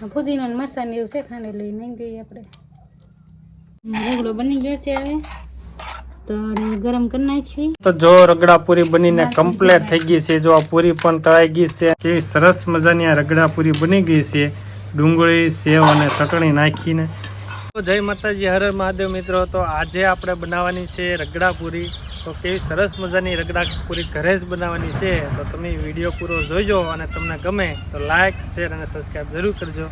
ફુદીનો મરસાની એવું છે ખાંડે લઈ દઈએ આપણે. રગડો બની ગયો છે હવે. તો થઈ ગઈ છે, જો આ પૂરી પણ તળાઈ ગઈ છે, કેવી સરસ મજાની આ રગડા બની ગઈ છે. ડુંગળી, સેવ અને ચટણી નાખીને. તો જય માતાજી, હર મહાદેવ મિત્રો. તો આજે આપણે બનાવવાની છે રગડા તો કેવી સરસ મજાની રગડા પૂરી ઘરે જ બનાવવાની છે. તો તમે વીડિયો પૂરો જોઈજો અને તમને ગમે તો લાઈક શેર અને સબસ્ક્રાઈબ જરૂર કરજો.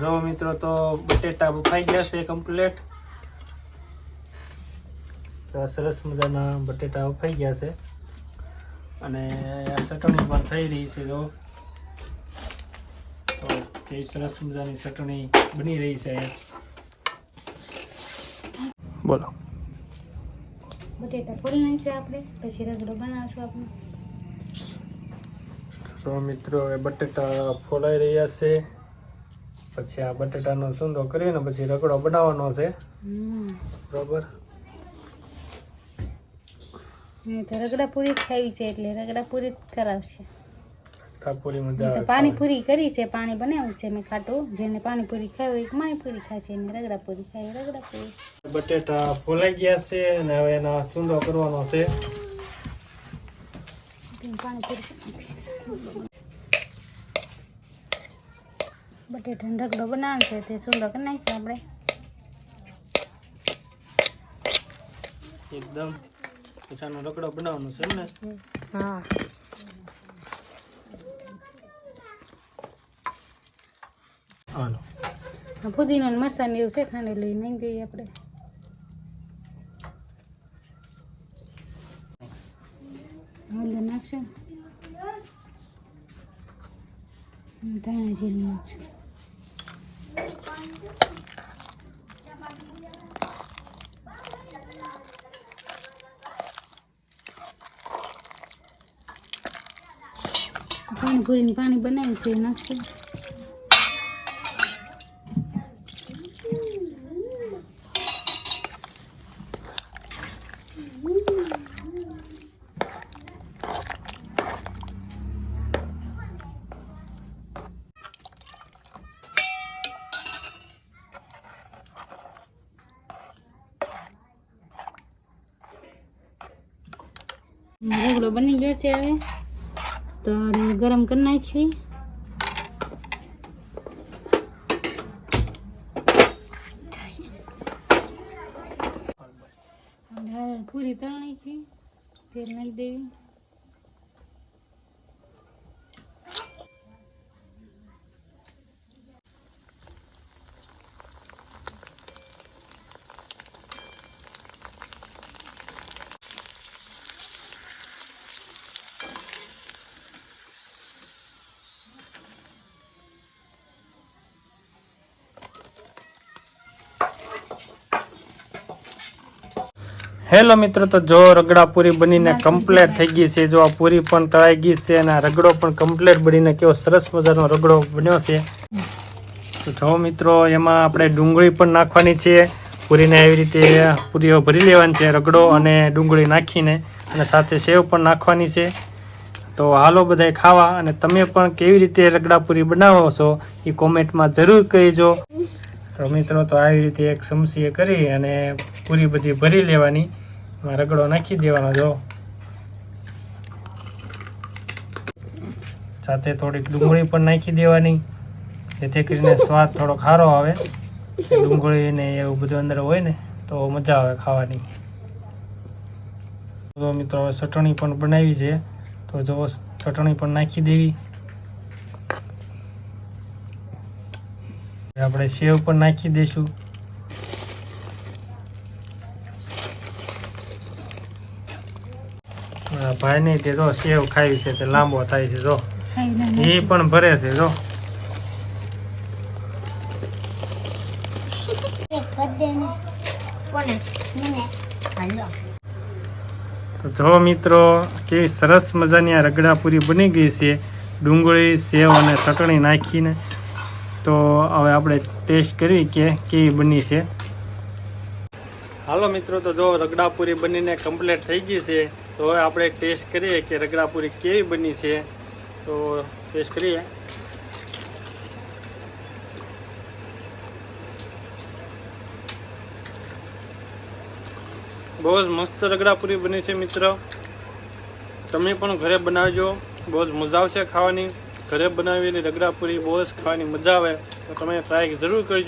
જો મિત્રો તો બટેટા બફાઈ ગયા છે કમ્પ્લીટ તો સરસ મજાના બટેટા બફાઈ ગયા છે. અને ચટણી પણ થઈ રહી છે જો. તો કેવી સરસ મજાની ચટણી બની રહી છે. બોલો. બટેટા ફોલી નાખ્યો આપણે પછી રગડો બનાવશું આપણે. તો મિત્રો એ બટેટા ફોલાઈ રહ્યા છે. પછી આ બટેટાનો સુંદો કરીને પછી રગડો બનાવવાનો છે. બરોબર? રગડા પૂરી જ ખાવી છે એટલે રગડા પૂરી જ કરાવશે. ટાપુરી મજા આવે પાણીપુરી કરી છે પાણી બનાવ્યું છે મેં ખાટું. જેને પાણીપુરી ખાય હોય પાણીપુરી ખાશે ને રગડા પૂરી ખાય રગડાપુરી. રગડા પૂરી બટેટા ફોલાઈ ગયા છે અને હવે એનો ચૂંદો કરવાનો છે. બટેટાનો રગડો બનાવવાનો છે તે ચૂંદો કરી નાખ્યો આપણે. એકદમ. પછાનો રગડો બનાવવાનો છે એમ ને હા. હાલો. ફુદીનો ને એવું છે ખાને લઈ નહીં દઈએ આપણે. હળદર નાખશું? ધાણા જીરું નાખશું. પાણીપુરીની પાણી બનાવી છે નાખશું? રગડો બની ગયો છે હવે. તો ગરમ કરી નાખી હવે પૂરી તળ નાખી. તેલ નાખી દેવી. હેલો મિત્રો તો જો રગડા પૂરી બનીને કમ્પ્લીટ થઈ ગઈ છે જો આ પૂરી પણ તળાઈ ગઈ છે અને રગડો પણ કમ્પ્લીટ બનીને કેવો સરસ મજાનો રગડો બન્યો છે. તો જો મિત્રો એમાં આપણે ડુંગળી પણ નાખવાની છે. પૂરીને એવી રીતે પૂરીઓ ભરી લેવાની છે રગડો અને ડુંગળી નાખીને અને સાથે સેવ પણ નાખવાની છે. તો હાલો બધાય ખાવા અને તમે પણ કેવી રીતે રગડા પૂરી બનાવો છો એ કોમેન્ટમાં જરૂર કહેજો. તો મિત્રો તો આવી રીતે એક ચમચીએ કરી અને પૂરી બધી ભરી લેવાની. રગડો નાખી દેવાનો, જો. સાથે થોડીક ડુંગળી પણ નાખી દેવાની. જેથી કરીને સ્વાદ થોડો ખારો આવે. ડુંગળી ને એવું બધું અંદર હોય ને, તો મજા આવે ખાવાની. તો મિત્રો, હવે ચટણી પણ બનાવી છે. તો જો ચટણી પણ નાખી દેવી. આપણે સેવ પણ નાખી દઈશું આ ભાઈ નહીં તે જો સેવ ખાઈ છે તે લાંબો થાય છે જો. એ પણ ભરે છે જો. તો જો મિત્રો કેવી સરસ મજાની આ રગડા પૂરી બની ગઈ છે. ડુંગળી સેવ અને ચટણી નાખીને. તો હવે આપણે ટેસ્ટ કરી કે કેવી બની છે. હાલો મિત્રો, તો જો રગડાપુરી બનીને કમ્પ્લીટ થઈ ગઈ છે, તો હવે આપણે ટેસ્ટ કરીએ કે રગડાપુરી કેવી બની છે. તો ટેસ્ટ કરીએ. બહુ જ મસ્ત રગડાપુરી બની છે મિત્ર. તમે પણ ઘરે બનાવજો, બહુ જ મજા આવશે ખાવાની. ઘરે બનાવેલી રગડાપુરી બહુ જ ખાવાની મજા આવે, તો તમે ટ્રાય જરૂર કરજો.